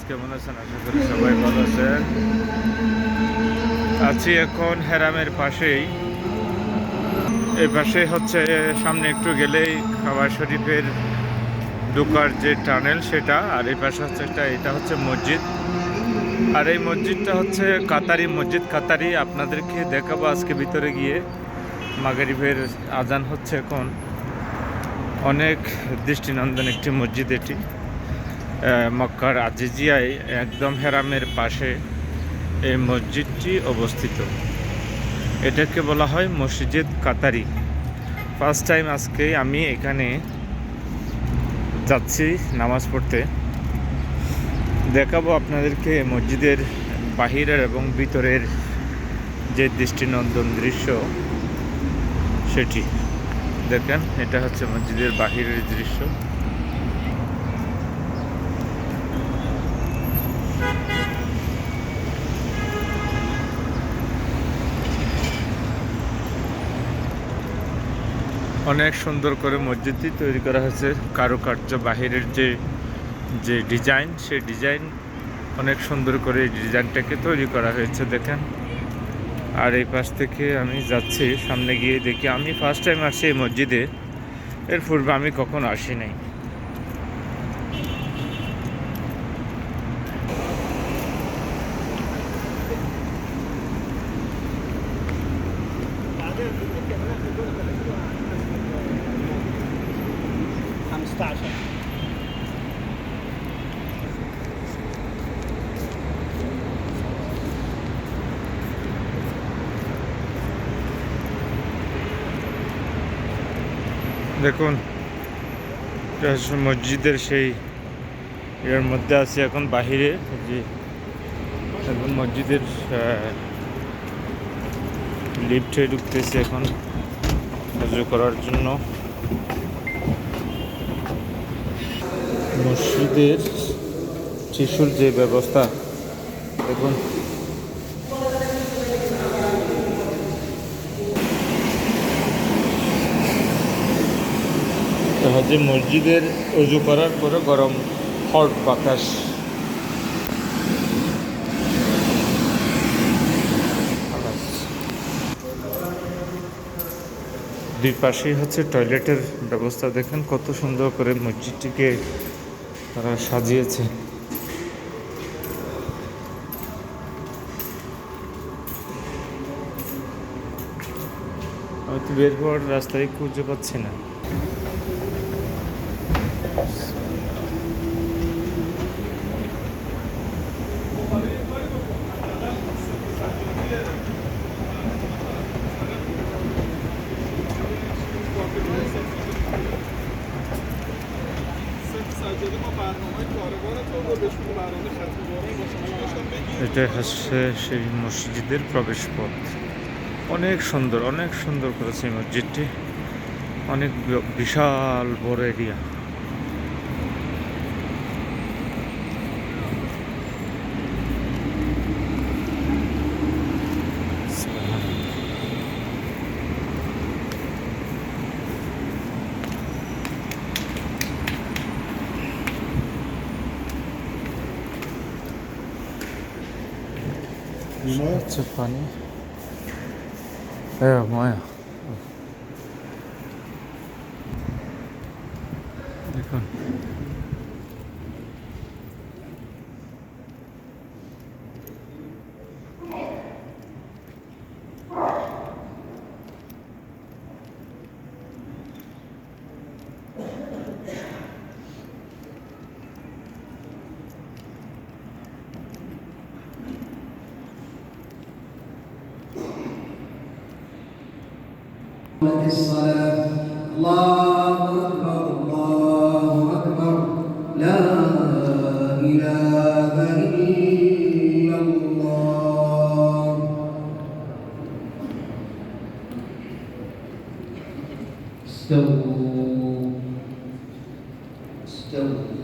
কেমন আছেন আশা করি সবাই ভালো আছেন আছি এখন হেরামের পাশেই এই পাশে হচ্ছে সামনে একটু গেলেই খাবার শরীফের ঢোকার যে টানেল সেটা আর এই পাশে হচ্ছে একটা এটা হচ্ছে মসজিদ আর এই মসজিদটা হচ্ছে কাতারি মসজিদ কাতারি আপনাদেরকে দেখাবো আজকে ভিতরে গিয়ে মাগরিবের আজান হচ্ছে এখন অনেক দৃষ্টিনন্দন একটি মসজিদ এটি মক্কার আজিজিয়ায় একদম হেরামের পাশে এই মসজিদটি অবস্থিত। এটাকে বলা হয় মসজিদ কাতারি। ফার্স্ট টাইম আজকে আমি এখানে যাচ্ছি নামাজ পড়তে। দেখাবো আপনাদেরকে মসজিদের বাহিরের এবং ভিতরের যে দৃষ্টিনন্দন দৃশ্য সেটি। দেখেন, এটা হচ্ছে মসজিদের বাহিরের দৃশ্য। অনেক সুন্দর করে মসজিদটি তৈরি করা হয়েছে। কারুকার্য বাহিরের যে যে ডিজাইন সেই ডিজাইন অনেক সুন্দর করে এই ডিজাইনটাকে তৈরি করা হয়েছে, দেখেন। আর এই পাশ থেকে আমি যাচ্ছি, সামনে গিয়ে দেখি আমি ফার্স্ট টাইম আসছি এই মসজিদে। এর পূর্বে আমি কখনো আসি নাই। দেখুন হচ্ছে মসজিদের সেই এর মধ্যে আছে এখন বাহিরে যে এখন মসজিদের লিফটে ঢুকতেছে এখন উজু করার জন্য। মসজিদের শিশুর যে ব্যবস্থা, দেখুন। হচ্ছে মসজিদের উজু করার পরে গরম হট বাতাস। দুই পাশেই হচ্ছে টয়লেটের ব্যবস্থা, দেখেন কত সুন্দর করে মসজিদটিকে তারা সাজিয়েছে। আমি তো বের হওয়ার রাস্তায় খুঁজে পাচ্ছি না। এটা হচ্ছে সেই মসজিদের প্রবেশ পথ অনেক সুন্দর অনেক সুন্দর করেছে মসজিদটি। অনেক বিশাল বড় এরিয়া। হচ্ছে পানি হ্যাঁ মায়া দেখুন الصلاة. الله أكبر الله أكبر. لا إله إلا الله. استووا. استووا.